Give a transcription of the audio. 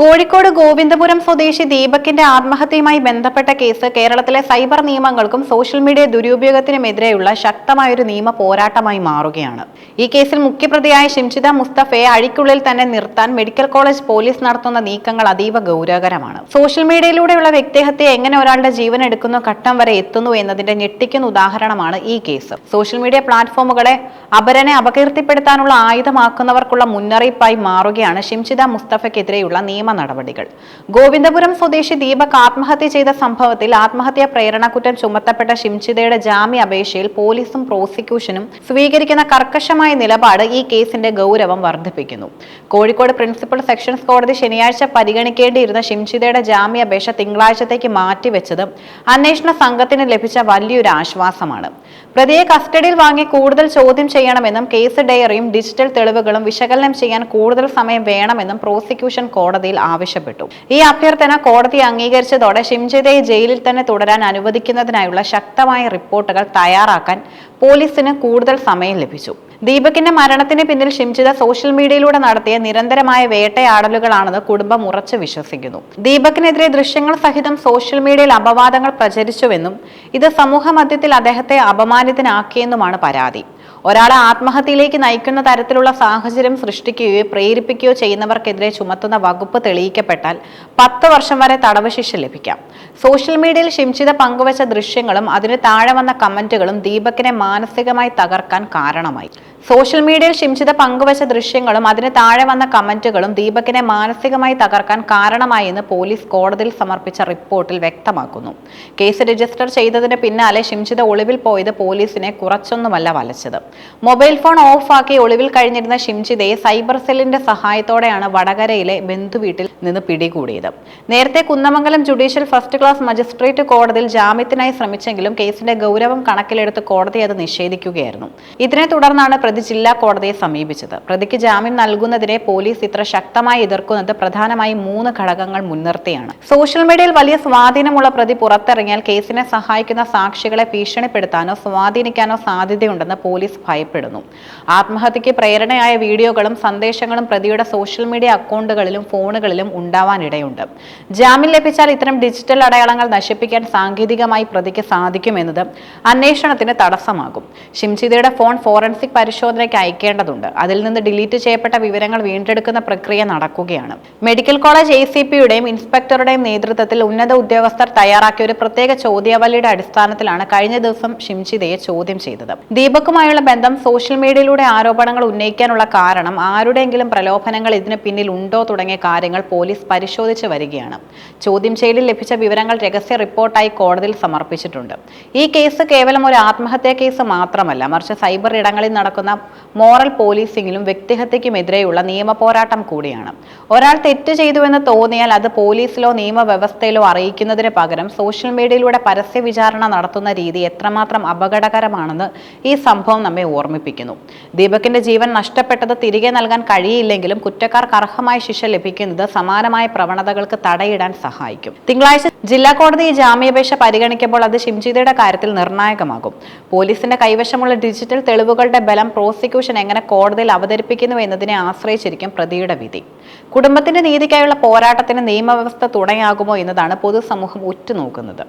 കോഴിക്കോട് ഗോവിന്ദപുരം സ്വദേശി ദീപകിന്റെ ആത്മഹത്യയുമായി ബന്ധപ്പെട്ട കേസ് കേരളത്തിലെ സൈബർ നിയമങ്ങൾക്കും സോഷ്യൽ മീഡിയ ദുരുപയോഗത്തിനുമെതിരെയുള്ള ശക്തമായൊരു നിയമ പോരാട്ടമായി മാറുകയാണ്. ഈ കേസിൽ മുഖ്യപ്രതിയായ ഷിംഷിത മുസ്തഫയെ അഴിക്കുള്ളിൽ തന്നെ നിർത്താൻ മെഡിക്കൽ കോളേജ് പോലീസ് നടത്തുന്ന നീക്കങ്ങൾ അതീവ ഗൗരവകരമാണ്. സോഷ്യൽ മീഡിയയിലൂടെയുള്ള വ്യക്തിഹത്യ എങ്ങനെ ഒരാളുടെ ജീവൻ എടുക്കുന്ന ഘട്ടം വരെ എത്തുന്നു എന്നതിന്റെ ഞെട്ടിക്കുന്ന ഉദാഹരണമാണ് ഈ കേസ്. സോഷ്യൽ മീഡിയ പ്ലാറ്റ്ഫോമുകളെ അപരനെ അപകീർത്തിപ്പെടുത്താനുള്ള ആയുധമാക്കുന്നവർക്കുള്ള മുന്നറിയിപ്പായി മാറുകയാണ് ഷിംഷിത മുസ്തഫയ്ക്കെതിരെയുള്ള നിയമ നടപടികൾ. ഗോവിന്ദപുരം സ്വദേശി ദീപക് ആത്മഹത്യ ചെയ്ത സംഭവത്തിൽ ആത്മഹത്യാ പ്രേരണക്കുറ്റം ചുമത്തപ്പെട്ട ഷിംചിതയുടെ ജാമ്യ അപേക്ഷയിൽ പോലീസും പ്രോസിക്യൂഷനും സ്വീകരിക്കുന്ന കർക്കശമായ നിലപാട് ഈ കേസിന്റെ ഗൗരവം വർദ്ധിപ്പിക്കുന്നു. കോഴിക്കോട് പ്രിൻസിപ്പൽ സെക്ഷൻസ് കോടതി ശനിയാഴ്ച പരിഗണിക്കേണ്ടിയിരുന്ന ഷിംചിതയുടെ ജാമ്യാപേക്ഷ തിങ്കളാഴ്ചത്തേക്ക് മാറ്റിവെച്ചത് അന്വേഷണ സംഘത്തിന് ലഭിച്ച വലിയൊരു ആശ്വാസമാണ്. പ്രതിയെ കസ്റ്റഡിയിൽ വാങ്ങി കൂടുതൽ ചോദ്യം ചെയ്യണമെന്നും കേസ് ഡയറിയും ഡിജിറ്റൽ തെളിവുകളും വിശകലനം ചെയ്യാൻ കൂടുതൽ സമയം വേണമെന്നും പ്രോസിക്യൂഷൻ കോടതിയിൽ ആവശ്യപ്പെട്ടു. ഈ അഭ്യർത്ഥന കോടതി അംഗീകരിച്ചതോടെ ഷിംജിതയെ ജയിലിൽ തന്നെ തുടരാൻ അനുവദിക്കുന്നതിനായുള്ള ശക്തമായ റിപ്പോർട്ടുകൾ തയ്യാറാക്കാൻ പോലീസിന് കൂടുതൽ സമയം ലഭിച്ചു. ദീപകിന്റെ മരണത്തിന് പിന്നിൽ ഷിംജിത സോഷ്യൽ മീഡിയയിലൂടെ നടത്തിയ നിരന്തരമായ വേട്ടയാടലുകളാണെന്ന് കുടുംബം ഉറച്ചു വിശ്വസിക്കുന്നു. ദീപകിനെതിരെ ദൃശ്യങ്ങൾ സഹിതം സോഷ്യൽ മീഡിയയിൽ അപവാദങ്ങൾ പ്രചരിച്ചുവെന്നും ഇത് സമൂഹ മധ്യത്തിൽ അദ്ദേഹത്തെ അപമാനിതനാക്കിയെന്നുമാണ് പരാതി. ഒരാളെ ആത്മഹത്യയിലേക്ക് നയിക്കുന്ന തരത്തിലുള്ള സാഹചര്യം സൃഷ്ടിക്കുകയോ പ്രേരിപ്പിക്കുകയോ ചെയ്യുന്നവർക്കെതിരെ ചുമത്തുന്ന വകുപ്പ് തെളിയിക്കപ്പെട്ടാൽ പത്ത് വർഷം വരെ തടവ് ശിക്ഷ ലഭിക്കാം. സോഷ്യൽ മീഡിയയിൽ ഷിംചിത പങ്കുവച്ച ദൃശ്യങ്ങളും അതിന് താഴെ വന്ന കമന്റുകളും ദീപകിനെ മാനസികമായി തകർക്കാൻ കാരണമായി. സോഷ്യൽ മീഡിയയിൽ ഷിംചിത പങ്കുവച്ച ദൃശ്യങ്ങളും അതിന് താഴെ വന്ന കമന്റുകളും ദീപകിനെ മാനസികമായി തകർക്കാൻ കാരണമായി എന്ന് പോലീസ് കോടതിയിൽ സമർപ്പിച്ച റിപ്പോർട്ടിൽ വ്യക്തമാക്കുന്നു. കേസ് രജിസ്റ്റർ ചെയ്തതിന് പിന്നാലെ ഷിംചിത ഒളിവിൽ പോയത് പോലീസിനെ കുറച്ചൊന്നുമല്ല വലച്ചത്. മൊബൈൽ ഫോൺ ഓഫാക്കി ഒളിവിൽ കഴിഞ്ഞിരുന്ന ഷിംജിതയെ സൈബർ സെല്ലിന്റെ സഹായത്തോടെയാണ് വടകരയിലെ ബന്ധുവീട്ടിൽ നിന്ന് പിടികൂടിയത്. നേരത്തെ Kunnamangalam judicial first class magistrate കോടതിയിൽ ജാമ്യത്തിനായി ശ്രമിച്ചെങ്കിലും കേസിന്റെ ഗൗരവം കണക്കിലെടുത്ത് കോടതി അത് നിഷേധിക്കുകയായിരുന്നു. ഇതിനെ തുടർന്നാണ് പ്രതി ജില്ലാ കോടതിയെ സമീപിച്ചത്. പ്രതിക്ക് ജാമ്യം നൽകുന്നതിനെ പോലീസ് ഇത്ര ശക്തമായി എതിർക്കുന്നത് പ്രധാനമായും മൂന്ന് ഘടകങ്ങൾ മുൻനിർത്തിയാണ്. സോഷ്യൽ മീഡിയയിൽ വലിയ സ്വാധീനമുള്ള പ്രതി പുറത്തിറങ്ങിയാൽ കേസിനെ സഹായിക്കുന്ന സാക്ഷികളെ ഭീഷണിപ്പെടുത്താനോ സ്വാധീനിക്കാനോ സാധ്യതയുണ്ടെന്ന് പോലീസ് ഭയപ്പെടുന്നു. ആത്മഹത്യയ്ക്ക് പ്രേരണയായ വീഡിയോകളും സന്ദേശങ്ങളും പ്രതിയുടെ സോഷ്യൽ മീഡിയ അക്കൗണ്ടുകളിലും ഫോണുകളിലും ഉണ്ടാവാനിടയുണ്ട്. ജാമ്യം ലഭിച്ചാൽ ഇത്തരം ഡിജിറ്റൽ അടയാളങ്ങൾ നശിപ്പിക്കാൻ സാങ്കേതികമായി പ്രതിക്ക് സാധിക്കുമെന്നത് അന്വേഷണത്തിന് തടസ്സമാകും. ഷിംചിതയുടെ ഫോൺ ഫോറൻസിക് പരിശോധനയ്ക്ക് അയക്കേണ്ടതുണ്ട്. അതിൽ നിന്ന് ഡിലീറ്റ് ചെയ്യപ്പെട്ട വിവരങ്ങൾ വീണ്ടെടുക്കുന്ന പ്രക്രിയ നടക്കുകയാണ്. മെഡിക്കൽ കോളേജ് എ സി പിയുടെയും ഇൻസ്പെക്ടറുടെയും നേതൃത്വത്തിൽ ഉന്നത ഉദ്യോഗസ്ഥർ തയ്യാറാക്കിയ ഒരു പ്രത്യേക ചോദ്യാവലിയുടെ അടിസ്ഥാനത്തിലാണ് കഴിഞ്ഞ ദിവസം ഷിംചിതയെ ചോദ്യം ചെയ്തത്. ദീപക്കുമായുള്ള ബന്ധം സോഷ്യൽ മീഡിയയിലൂടെ ആരോപണങ്ങൾ ഉന്നയിക്കാനുള്ള കാരണം ആരുടെയെങ്കിലും പ്രലോഭനങ്ങൾ ഇതിന് പിന്നിൽ ഉണ്ടോ തുടങ്ങിയ കാര്യങ്ങൾ പോലീസ് പരിശോധിച്ച് വരികയാണ്. ചോദ്യം ചെയ്യലിൽ ലഭിച്ച വിവരങ്ങൾ രഹസ്യ റിപ്പോർട്ടായി കോടതിയിൽ സമർപ്പിച്ചിട്ടുണ്ട്. ഈ കേസ് കേവലം ഒരു ആത്മഹത്യാ കേസ് മാത്രമല്ല മറിച്ച് സൈബർ ഇടങ്ങളിൽ നടക്കുന്ന മോറൽ പോലീസിംഗിലും വ്യക്തിഹത്യക്കുമെതിരെയുള്ള നിയമ പോരാട്ടം കൂടിയാണ്. ഒരാൾ തെറ്റ് ചെയ്തുവെന്ന് തോന്നിയാൽ അത് പോലീസിലോ നിയമവ്യവസ്ഥയിലോ അറിയിക്കുന്നതിന് പകരം സോഷ്യൽ മീഡിയയിലൂടെ പരസ്യ വിചാരണ നടത്തുന്ന രീതി എത്രമാത്രം അപകടകരമാണെന്ന് ഈ സംഭവം നമ്മെ ഓർമ്മിപ്പിക്കുന്നു. ദീപകിന്റെ ജീവൻ നഷ്ടപ്പെട്ടത് തിരികെ നൽകാൻ കഴിയില്ലെങ്കിലും കുറ്റക്കാർക്ക് അർഹമായ ശിക്ഷ ലഭിക്കുന്നത് സമാനമായ പ്രവണതകൾക്ക് തടയിടാൻ സഹായിക്കും. തിങ്കളാഴ്ച ജില്ലാ കോടതി ഈ ജാമ്യാപേക്ഷ പരിഗണിക്കുമ്പോൾ അത് ഷിംജിതയുടെ കാര്യത്തിൽ നിർണായകമാകും. പോലീസിന്റെ കൈവശമുള്ള ഡിജിറ്റൽ തെളിവുകളുടെ ബലം പ്രോസിക്യൂഷൻ എങ്ങനെ കോടതിയിൽ അവതരിപ്പിക്കുന്നു എന്നതിനെ ആശ്രയിച്ചിരിക്കും പ്രതിയുടെ വിധി. കുടുംബത്തിന്റെ നീതിക്കായുള്ള പോരാട്ടത്തിന് നിയമവ്യവസ്ഥ തുണയാകുമോ എന്നതാണ് പൊതുസമൂഹം ഉറ്റുനോക്കുന്നത്.